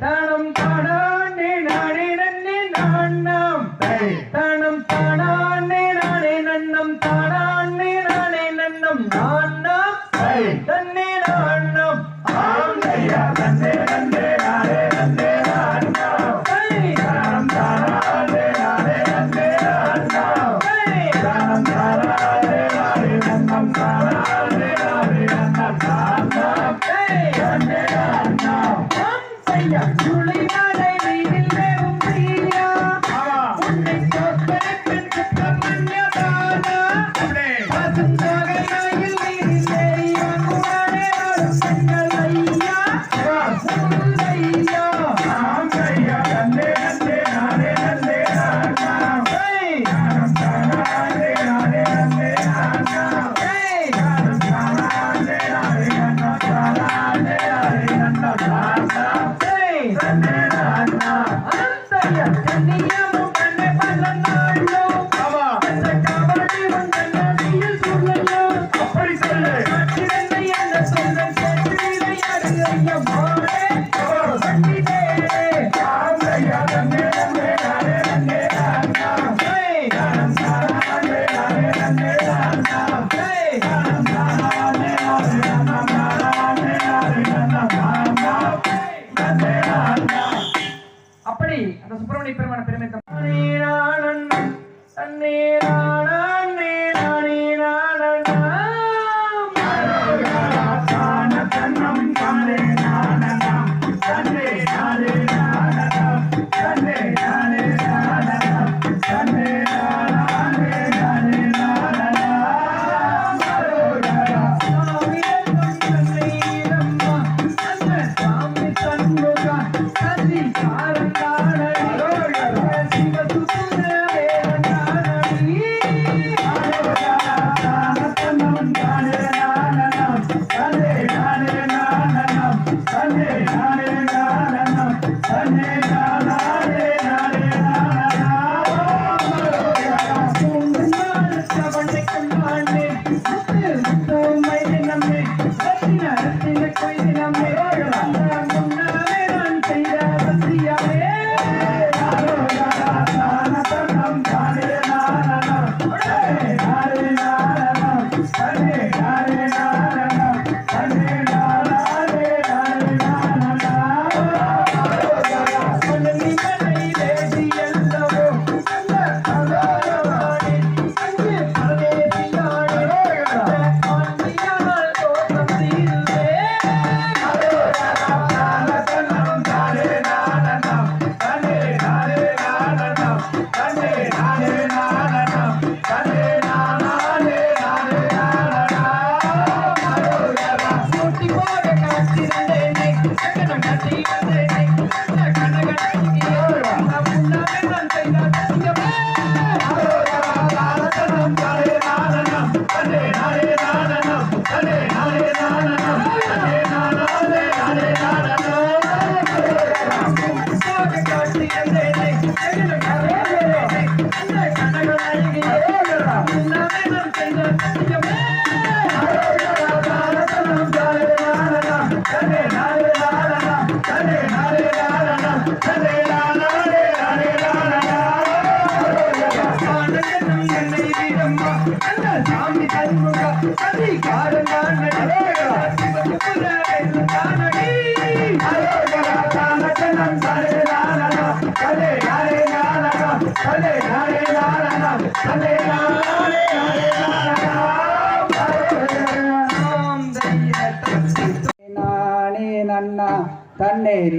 தானம் தானானே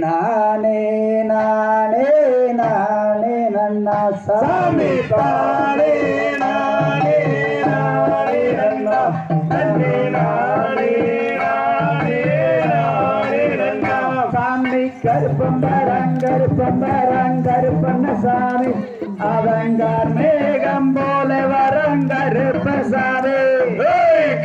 நானே நானே நானே நன்னா சாமி பாடே நானே நானே நன்னா தன்னை நானே நானே நானே நன்னா. சாமி கருப்பம் கருப்பம்பரம் கருப்பண்ண சாமி. அவங்கார் மேகம் போல வரம் கருப்பசாமி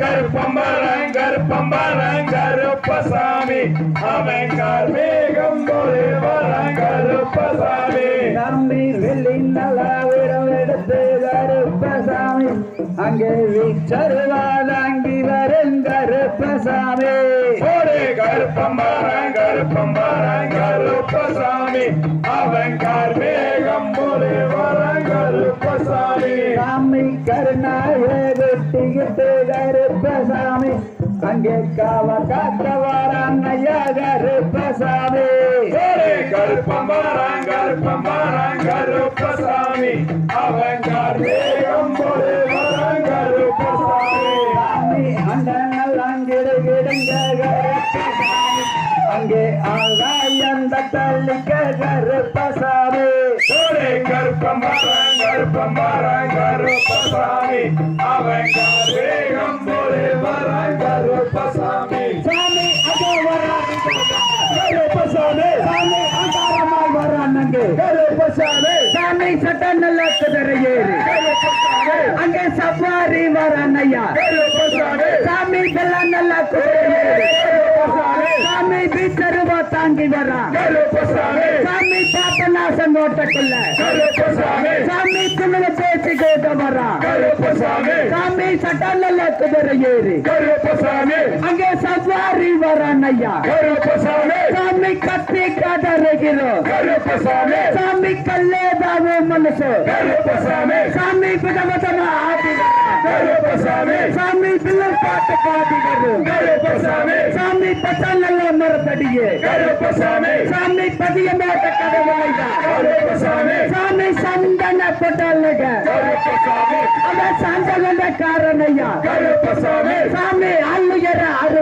கருப்பம்பரம் கருப்பம்பரம் கருப்பசாமி அவன் கார்மேகம் போலே வரம் கருப்பசாமி. நம்பி வெள்ளி நலாவிடம் எடுத்து கருப்பசாமி. அங்கே வீச்சருவாதாங்கி வரும் கருப்பசாமி. ஒரு கருப்பம்பரம் கருப்பம்பரம் கரு கருப்பசாமி. அவன் கார்மேகம் போலே வரான் கருப்பசாமி. சாமி வெட்டிக்கிட்டு கருப்பசாமி. அங்கே காவ காக்க வரான் ஐயா கருப்பசாமி. ஒரே கருப்பம் வரான் கருப்பம் வரான் கருப்பசாமி அங்கிடு கிடுங்க அங்கே ஆகாயந்த தள்ளிக்க கருப்பசாமி. ஒரே கருப்பம் வரான் கருப்பம் வரான் கருப்பசாமி அவன் கார்மேகம் போலே வரான் கருப்பசாமி சாமி. அதோ வரான் கருப்பசாமி சாமி. அங்காரமாய் வரான் அங்கே கருப்பசாமி சாமி. சட்ட நல்ல குதிரை ஏறி. கருப்பசாமி அங்கே சஃபாரி வரான் ஐயா கருப்பசாமி சாமி. நல்ல சாமி. பீச்சருவா தாங்கி வரான் கருப்பசாமி சாமி பாப்பநாசம் ஓட்டக்குள்ள கருப்பசாமி சாமி துணில பேச்சு கேட்ட வரான் கருப்பசாமி சாமி சட்ட நல்ல குதிரை ஏறி கருப்பசாமி அங்கே சஃபாரி வரான் ஐயா கருப்பசாமி சாமி கத்தி காட்டுகிறோம் கருப்பசாமி சாமி கல்லேதாவோ மனசு கருப்பசாமி சாமி விதவிதமா கருப்பசாமி சாமி பிள்ளை பாட்டு பாடுகிறோம் கருப்பசாமி சாமி. பசங்கள மரத்தடியே. கருப்பசாமி சாமி. பதிய மேட்ட கடவாய்தா கருப்பசாமி சாமி. சந்தன பொட்டல்லுக கருப்பசாமி அத சந்தகண்ட காரணையா. சாமி. அல்லுயர கருப்பசாமி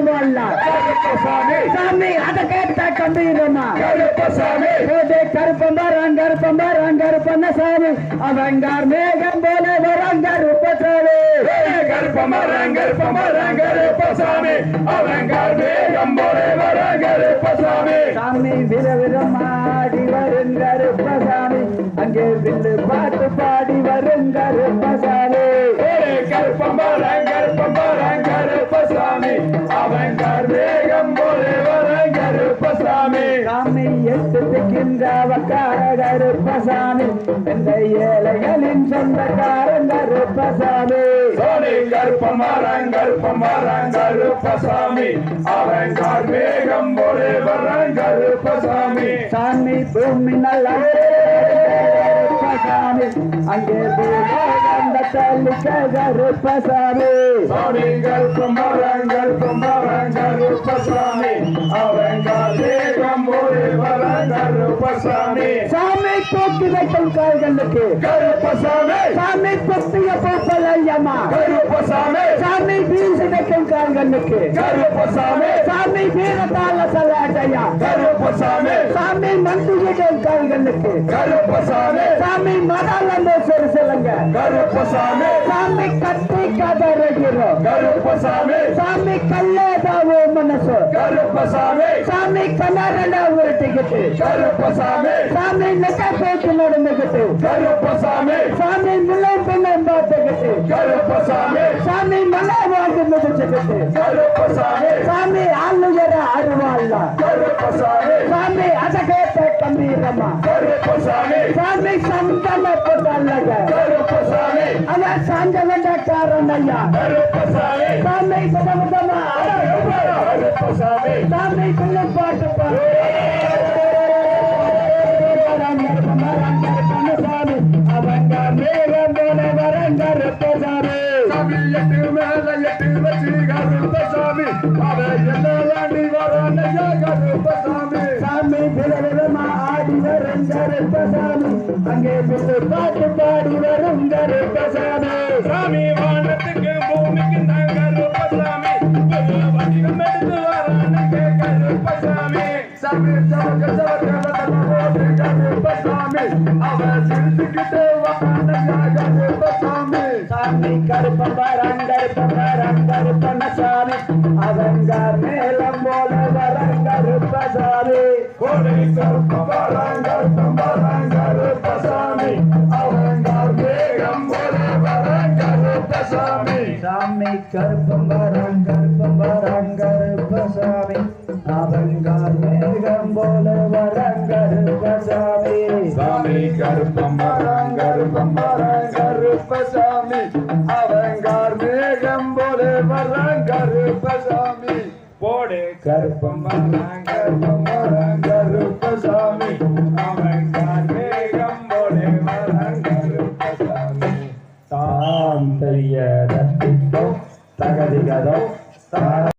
சாமி. அத கேட்ட கம்பீரமா கருப்பசாமி போதே கருப்பம்பரம் கருப்பம்பரம் கருப்பண்ண சாமி. அவங்கார் மேகம் போல வரங்கார் உப்பசாமி கருப்பசாமி அவன் கார்மேகம் போலே வரான் கருப்பசாமி சாமி. விரவிரமாடி வரும் கருப்பசாமி அங்கே வில்லு பாட்டு பாடி கருப்பசாமி வக்கார கருப்பசாமி இந்த ஏழைகளின் சொந்தக்காரன் கருப்பசாமி சோனி கருப்பமரம் கருப்பமரம் கருப்பசாமி. அவன் கார்மேகம் போலே வரான் கருப்பசாமி. சாமி பூமி நல்ல கருப்பசாமி அங்கே பூலோகந்த தள்ளிக்க கருப்பசாமி. சோனி கருப்பமரம் கருப்பமரம் கருப்பசாமி. அவன் கருப்பசாமி சாமி தூக்கி வைக்கும் கால்களுக்கு கருப்பசாமி சாமி பொத்திய பூப்பல் ஐயம்மா கருப்பசாமி சாமி வீசி வைக்கும் கால்களுக்கு கருப்பசாமி சாமி வீரத்தால சலாட்டையா கருப்பசாமி சாமி மந்திரிகள் கால்களுக்கு கருப்பசாமி. சாமி சிறு சிலங்க கருப்பசாமி. சாமி கத்தி கதறுகிறோம். கருப்பசாமி. சாமி கல்லேதாவோ மனசு. கருப்பசாமி. சாமி கலரட உருட்டிக்கிட்டு. கருப்பசாமி. சாமி நெட்ட பேச்சு நடந்துகிட்டு கருப்பசாமி. சாமி முள்ளை பிள்ளை பார்த்துக்கிட்டு. கருப்பசாமி. சாமி மலை சாமி ஆளுயர அருவாள்ல சாமி அத கேட்ட கம்பீரமா? சாமி சந்தன போட்டாங்க கருப்பசாமி அவன் சாஞ்ச சாமி விதவிதமா சாமி பிள்ளை பாட்டு பாடு. சாமி ஆடி அங்கே பிள்ளை பாட்டு பாடி வானத்துக்கு பூமிக்கு வடிவம் எடுத்து சவக்க சவக்க அவன் சிரிச்சுக்கிட்டு வரம் கருப்பண்ணசாமி அவங்க மேலம் போல வரம் கருப்பசாமி கோடை கருப்பம் வராங்கருப்பம் வராங்கருப்பசாமி அவங்க போல வராங்கருப்பசாமி சாமி கருப்பம் வரம் கருப்பம் வரம் மேகம் போல வரம் சாமி கருப்பம் வராங்கருப்பம் வராங்கருப்பசாமி அவங்க வேகம் கருப்பசாமி. போடு கருப்பம்மா கருப்பம்மா கருப்பசாமி. அவன் கார்மேகம் போடு கருப்பசாமி. தாம் தெரிய தகதிகதோ